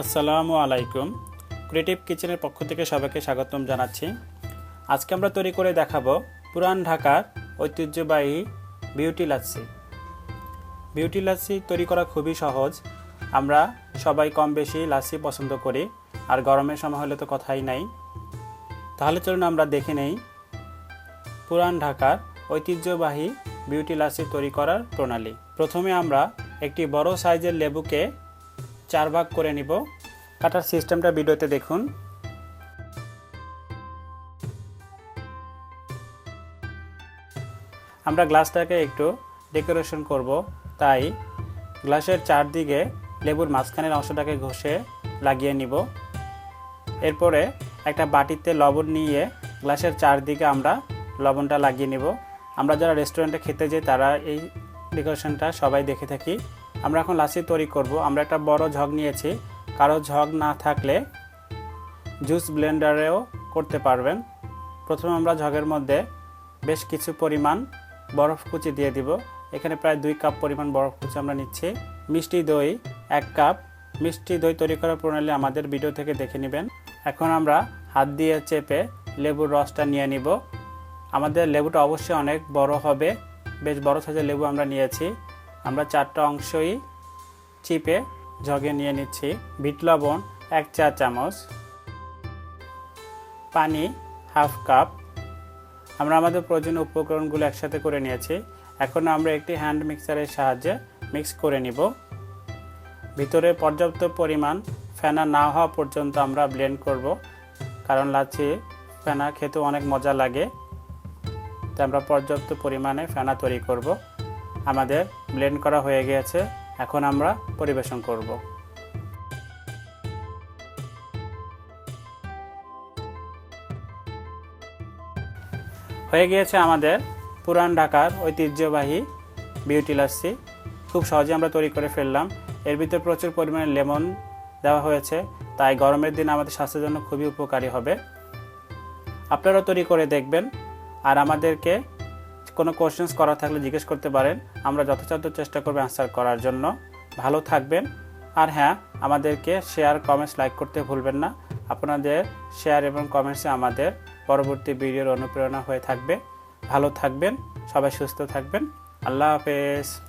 আসসালামু আলাইকুম। ক্রিয়েটিভ কিচেনের পক্ষ থেকে সবাইকে স্বাগতম জানাচ্ছি। আজকে আমরা তৈরি করে দেখাবো পুরান ঢাকার ঐতিহ্যবাহী বিউটি লাচ্ছি। বিউটি লাচ্ছি তৈরি করা খুবই সহজ। আমরা সবাই কম বেশি লাচ্ছি পছন্দ করি, আর গরমের সময় হলে তো কথাই নাই। তাহলে চলুন আমরা দেখে নেই পুরান ঢাকার ঐতিহ্যবাহী বিউটি লাচ্ছি তৈরি করার প্রণালী। প্রথমে আমরা একটি বড় সাইজের লেবুকে চার ভাগ করে নিব। কাটার সিস্টেমটা ভিডিওতে দেখুন। আমরা গ্লাসটাকে একটু ডেকোরেশন করব, তাই গ্লাসের চারদিকে লেবুর মাঝখানের অংশটাকে ঘষে লাগিয়ে নিব। এরপরে একটা বাটিতে লবণ নিয়ে গ্লাসের চারদিকে আমরা লবণটা লাগিয়ে নিব। আমরা যারা রেস্টুরেন্টে খেতে যাই, তারা এই ডেকোরেশনটা সবাই দেখে থাকি। আমরা এখন লাসি তৈরি করব। আমরা একটা বড় ঝগ নিয়েছি। কারও ঝগ না থাকলে জুস ব্লেন্ডারেও করতে পারবেন। প্রথমে আমরা ঝগের মধ্যে বেশ কিছু পরিমাণ বরফ কুচি দিয়ে দিব। এখানে প্রায় দুই কাপ পরিমাণ বরফ কুচি আমরা নিচ্ছি। মিষ্টি দই, এক কাপ। মিষ্টি দই তৈরি করার প্রণালী আমাদের ভিডিও থেকে দেখে নেবেন। এখন আমরা হাত দিয়ে চেপে লেবুর রসটা নিয়ে নিব। আমাদের লেবুটা অবশ্যই অনেক বড় হবে। বেশ বড় সাইজের লেবু আমরা নিয়েছি। আমরা চারটা অংশই চিপে জগে নিয়ে নিচ্ছি। বিট লবণ, এক চা চামচ। পানি, হাফ কাপ। আমরা আমাদের প্রয়োজনীয় উপকরণগুলো একসাথে করে নিয়েছি। এখন আমরা একটি হ্যান্ড মিক্সারের সাহায্যে মিক্স করে নিব। ভিতরে পর্যাপ্ত পরিমাণ ফেনা না হওয়া পর্যন্ত আমরা ব্লেন্ড করব, কারণ লাচি ফেনা খেতে অনেক মজা লাগে। তাই আমরা পর্যাপ্ত পরিমাণে ফেনা তৈরি করব। আমাদের ব্লেন্ড করা হয়ে গিয়েছে। এখন আমরা পরিবেশন করব। হয়ে গিয়েছে আমাদের পুরান ঢাকার ঐতিহ্যবাহী বিউটি লাচ্ছি। খুব সহজে আমরা তৈরি করে ফেললাম। এর ভিতরে প্রচুর পরিমাণে লেমন দেওয়া হয়েছে। তাই গরমের দিন আমাদের স্বাস্থ্যের জন্য খুবই উপকারী হবে। আপনারাও তৈরি করে দেখবেন। আর আমাদেরকে কোনো কোশ্চেন্স করা থাকলে জিজ্ঞেস করতে পারেন। আমরা যথাযথ চেষ্টা করব অ্যান্সার করার জন্য। ভালো থাকবেন। আর হ্যাঁ আমাদেরকে শেয়ার কমেন্টস লাইক করতে ভুলবেন না। আপনাদের শেয়ার এবং কমেন্টসে আমাদের পরবর্তী ভিডিওর অনুপ্রেরণা হয়ে থাকবে। ভালো থাকবেন, সবাই সুস্থ থাকবেন। আল্লাহ হাফেজ।